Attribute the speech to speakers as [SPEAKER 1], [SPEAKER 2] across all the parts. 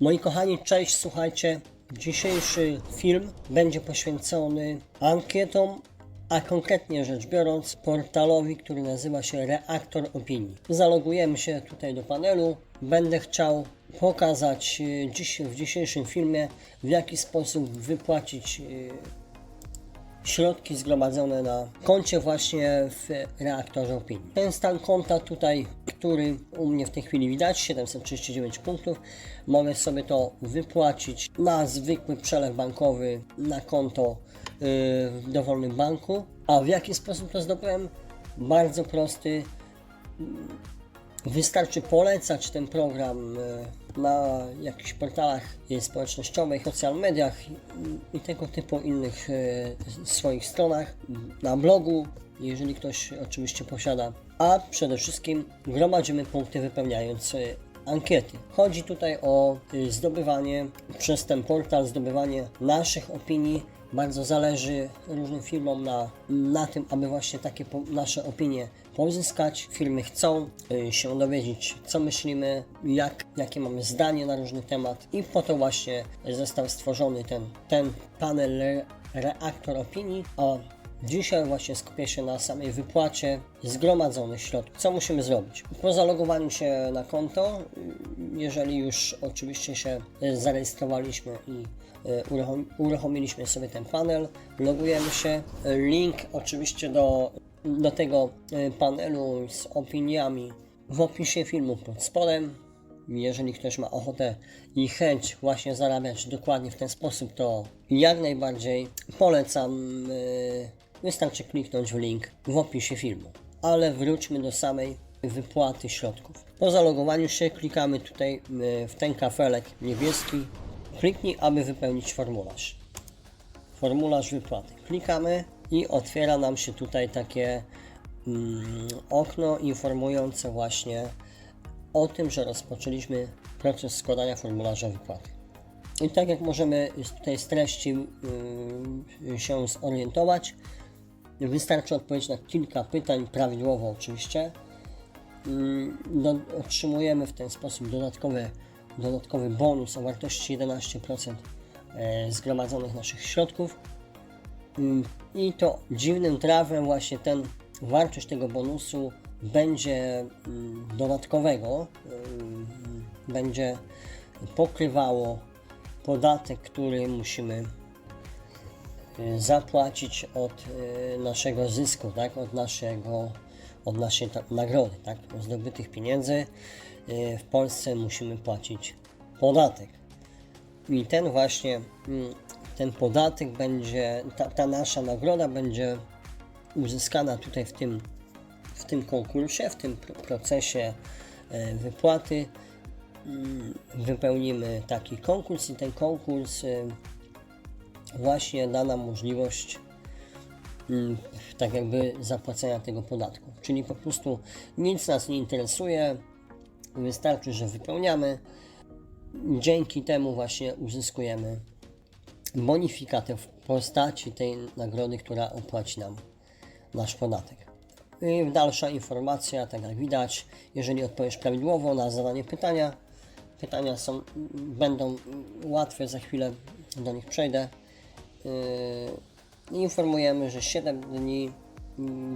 [SPEAKER 1] Moi kochani, cześć, słuchajcie. Dzisiejszy film będzie poświęcony ankietom, a konkretnie rzecz biorąc portalowi, który nazywa się Reaktor Opinii. Zalogujemy się tutaj do panelu. Będę chciał pokazać e, dziś, w dzisiejszym filmie, w jaki sposób wypłacić e, środki zgromadzone na koncie właśnie w reaktorze opinii. Ten stan konta tutaj, który u mnie w tej chwili widać, 739 punktów, mogę sobie to wypłacić na zwykły przelew bankowy na konto yy, w dowolnym banku. A w jaki sposób to zdobyłem? Bardzo prosty. Wystarczy polecać ten program e, na jakichś portalach społecznościowych, social mediach i- tego typu innych e, swoich stronach, na blogu, jeżeli ktoś oczywiście posiada. A przede wszystkim gromadzimy punkty wypełniając e, ankiety. Chodzi tutaj o e, zdobywanie przez ten portal, zdobywanie naszych opinii bardzo zależy różnym firmom na, na tym, aby właśnie takie nasze opinie pozyskać. Firmy chcą y, się dowiedzieć, co myślimy, jak, jakie mamy zdanie na różny temat i po to właśnie został stworzony ten, ten panel re, reaktor opinii, a Dzisiaj właśnie skupię się na samej wypłacie zgromadzonych środków. Co musimy zrobić? Po zalogowaniu się na konto, jeżeli już oczywiście się zarejestrowaliśmy i uruchom- uruchomiliśmy sobie ten panel, logujemy się. Link oczywiście do, do tego e, panelu z opiniami w opisie filmu pod spodem. Jeżeli ktoś ma ochotę i chęć właśnie zarabiać dokładnie w ten sposób, to jak najbardziej polecam. Yy, wystarczy kliknąć w link w opisie filmu. Ale wróćmy do samej wypłaty środków. Po zalogowaniu się klikamy tutaj yy, w ten kafelek niebieski. Kliknij, aby wypełnić formularz. Formularz wypłaty. Klikamy i otwiera nam się tutaj takie mm, okno informujące właśnie o tym, że rozpoczęliśmy proces składania formularza wypłaty. I tak jak możemy tutaj z treści yy, się zorientować, wystarczy odpowiedzieć na kilka pytań, prawidłowo oczywiście. Yy, do, otrzymujemy w ten sposób dodatkowy, dodatkowy bonus o wartości 11% e, zgromadzonych naszych środków. Mm, I to dziwnym trawem właśnie ten wartość tego bonusu będzie mm, dodatkowego, mm, będzie pokrywało podatek, który musimy y, zapłacić od y, naszego zysku, tak? od, naszego, od naszej nagrody, tak? od zdobytych pieniędzy. y, W Polsce musimy płacić podatek. I ten właśnie, ten podatek będzie, ta, ta nasza nagroda będzie uzyskana tutaj w tym, w tym konkursie, w tym pr- procesie e, wypłaty. Mm, Wypełnimy taki konkurs i ten konkurs e, właśnie da nam możliwość mm, tak jakby zapłacenia tego podatku. Czyli po prostu nic nas nie interesuje, wystarczy, że wypełniamy. Dzięki temu właśnie uzyskujemy bonifikatę w postaci tej nagrody, która opłaci nam nasz podatek. I dalsza informacja, tak jak widać, jeżeli odpowiesz prawidłowo na zadanie pytania, pytania są, będą łatwe, za chwilę do nich przejdę. Yy, informujemy, że 7 dni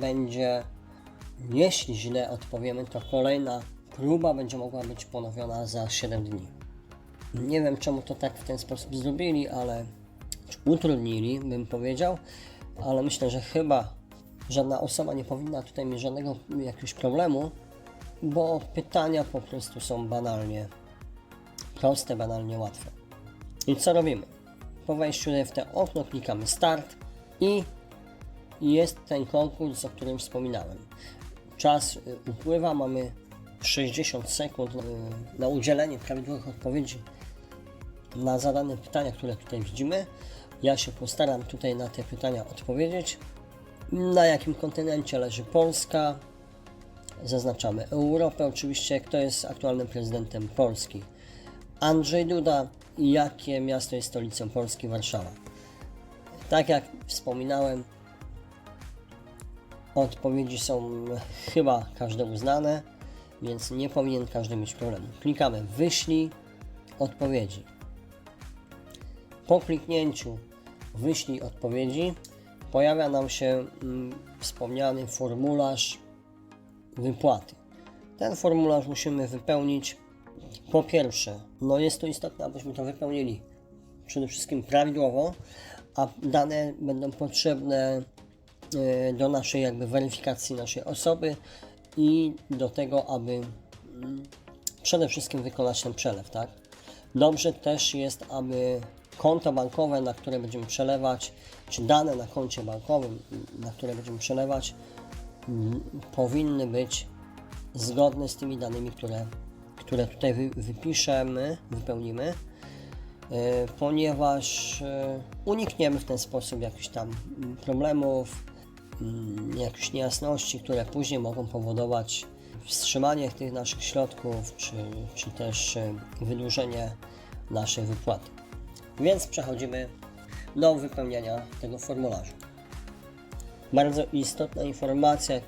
[SPEAKER 1] będzie, jeśli źle odpowiemy, to kolejna próba będzie mogła być ponowiona za 7 dni. Nie wiem czemu to tak w ten sposób zrobili, ale utrudnili, bym powiedział, ale myślę, że chyba żadna osoba nie powinna tutaj mieć żadnego jakiegoś problemu, bo pytania po prostu są banalnie proste, banalnie łatwe. I co robimy? Po wejściu w te okno klikamy Start i jest ten konkurs, o którym wspominałem. Czas y, upływa, mamy 60 sekund y, na udzielenie prawidłowych odpowiedzi na zadane pytania, które tutaj widzimy. Ja się postaram tutaj na te pytania odpowiedzieć. Na jakim kontynencie leży Polska? Zaznaczamy Europę, oczywiście, kto jest aktualnym prezydentem Polski. Andrzej Duda jakie miasto jest stolicą Polski? Warszawa. Tak jak wspominałem, odpowiedzi są chyba każdemu znane, więc nie powinien każdy mieć problemu. Klikamy wyślij odpowiedzi. Po kliknięciu wyślij odpowiedzi pojawia nam się mm, wspomniany formularz wypłaty. Ten formularz musimy wypełnić po pierwsze, no jest to istotne, abyśmy to wypełnili przede wszystkim prawidłowo, a dane będą potrzebne e, do naszej jakby weryfikacji naszej osoby i do tego, aby mm, przede wszystkim wykonać ten przelew, tak? Dobrze też jest, aby konto bankowe, na które będziemy przelewać, czy dane na koncie bankowym, na które będziemy przelewać, powinny być zgodne z tymi danymi, które, które tutaj wy, wypiszemy, wypełnimy, e, ponieważ e, unikniemy w ten sposób jakichś tam problemów, mm, jakichś niejasności, które później mogą powodować wstrzymanie tych naszych środków, czy, czy też e, wydłużenie naszej wypłaty. Więc przechodzimy do wypełniania tego formularza. Bardzo istotna informacja, e,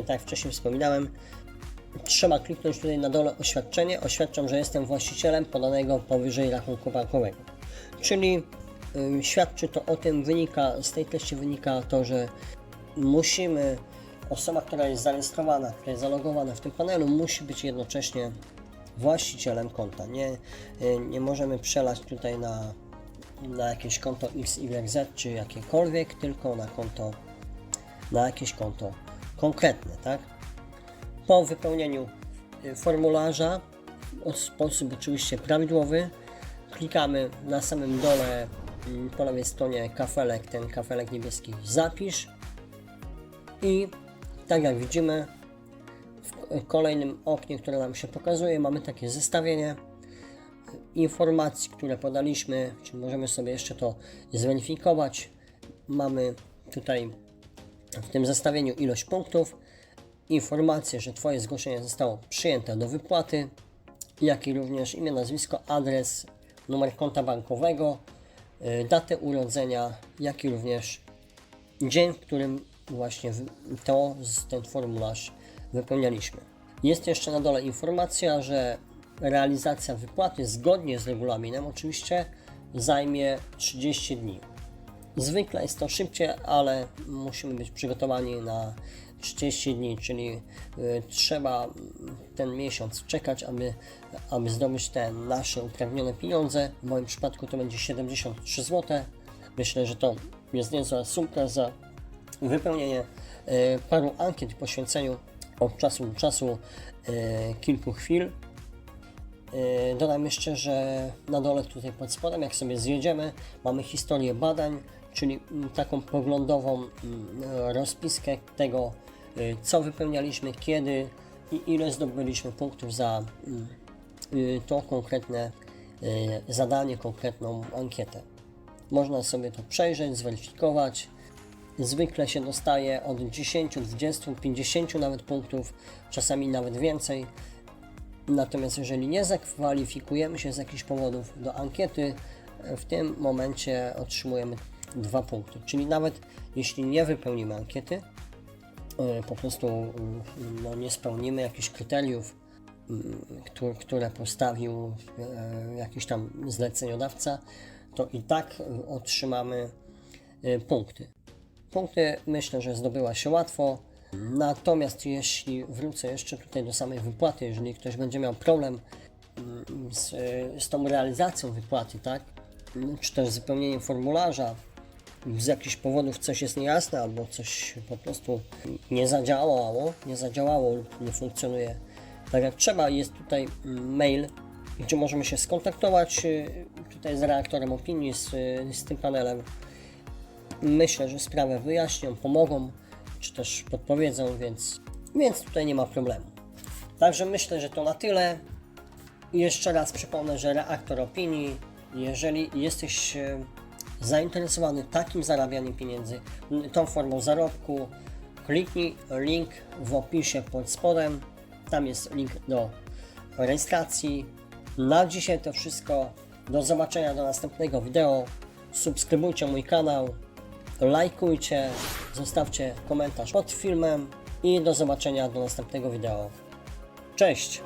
[SPEAKER 1] tak jak wcześniej wspominałem, trzeba kliknąć tutaj na dole oświadczenie. Oświadczam, że jestem właścicielem podanego powyżej rachunku bankowego. Czyli y, świadczy to o tym, wynika, z tej treści wynika to, że musimy, osoba, która jest zarejestrowana, która jest zalogowana w tym panelu, musi być jednocześnie właścicielem konta. Nie, y, nie możemy przelać tutaj na, na jakieś konto XYZ czy jakiekolwiek, tylko na konto, na jakieś konto konkretne, tak? Po wypełnieniu y, formularza w sposób oczywiście prawidłowy klikamy na samym dole mm, po lewej stronie kafelek, ten kafelek niebieski zapisz i tak jak widzimy w kolejnym oknie, które nam się pokazuje, mamy takie zestawienie informacji, które podaliśmy, czy możemy sobie jeszcze to zweryfikować. Mamy tutaj w tym zestawieniu ilość punktów, informację, że Twoje zgłoszenie zostało przyjęte do wypłaty, jak i również imię, nazwisko, adres, numer konta bankowego, y, datę urodzenia, jak i również dzień, w którym właśnie to, ten formularz wypełnialiśmy. Jest jeszcze na dole informacja, że realizacja wypłaty zgodnie z regulaminem oczywiście zajmie 30 dni. Zwykle jest to szybciej, ale musimy być przygotowani na 30 dni, czyli y, trzeba ten miesiąc czekać, aby, aby zdobyć te nasze uprawnione pieniądze. W moim przypadku to będzie 73 zł. Myślę, że to jest niezła sumka za wypełnienie y, paru ankiet poświęceniu od czasu do czasu y, kilku chwil. Y, Dodam jeszcze, że na dole tutaj pod spodem, jak sobie zjedziemy, mamy historię badań, czyli mm, taką poglądową mm, rozpiskę tego, y, co wypełnialiśmy, kiedy i ile zdobyliśmy punktów za mm, y, to konkretne zadanie, konkretną ankietę. Można sobie to przejrzeć, zweryfikować. Zwykle się dostaje od 10, 20, 50 nawet punktów, czasami nawet więcej. Natomiast jeżeli nie zakwalifikujemy się z jakichś powodów do ankiety, w tym momencie otrzymujemy dwa punkty. Czyli nawet jeśli nie wypełnimy ankiety, e, po prostu mm, no, nie spełnimy jakichś kryteriów, mm, które, postawił e, jakiś tam zleceniodawca, to i tak otrzymamy e, punkty. Punkty myślę, że zdobyła się łatwo. Natomiast jeśli wrócę jeszcze tutaj do samej wypłaty, jeżeli ktoś będzie miał problem mm, z, z tą realizacją wypłaty, tak, czy też z wypełnieniem formularza, z jakichś powodów coś jest niejasne, albo coś po prostu nie zadziałało, nie zadziałało lub nie funkcjonuje tak jak trzeba, jest tutaj mm, mail, gdzie możemy się skontaktować y, tutaj z reaktorem opinii, z, z tym panelem. Myślę, że sprawę wyjaśnią, pomogą czy też podpowiedzą, więc, więc tutaj nie ma problemu. Także myślę, że to na tyle. Jeszcze raz przypomnę, że reaktor opinii, jeżeli jesteś e, zainteresowany takim zarabianiem pieniędzy, tą formą zarobku, kliknij link w opisie pod spodem. Tam jest link do rejestracji. Na dzisiaj to wszystko. Do zobaczenia do następnego wideo. Subskrybujcie mój kanał lajkujcie, zostawcie komentarz pod filmem i do zobaczenia do następnego wideo. Cześć!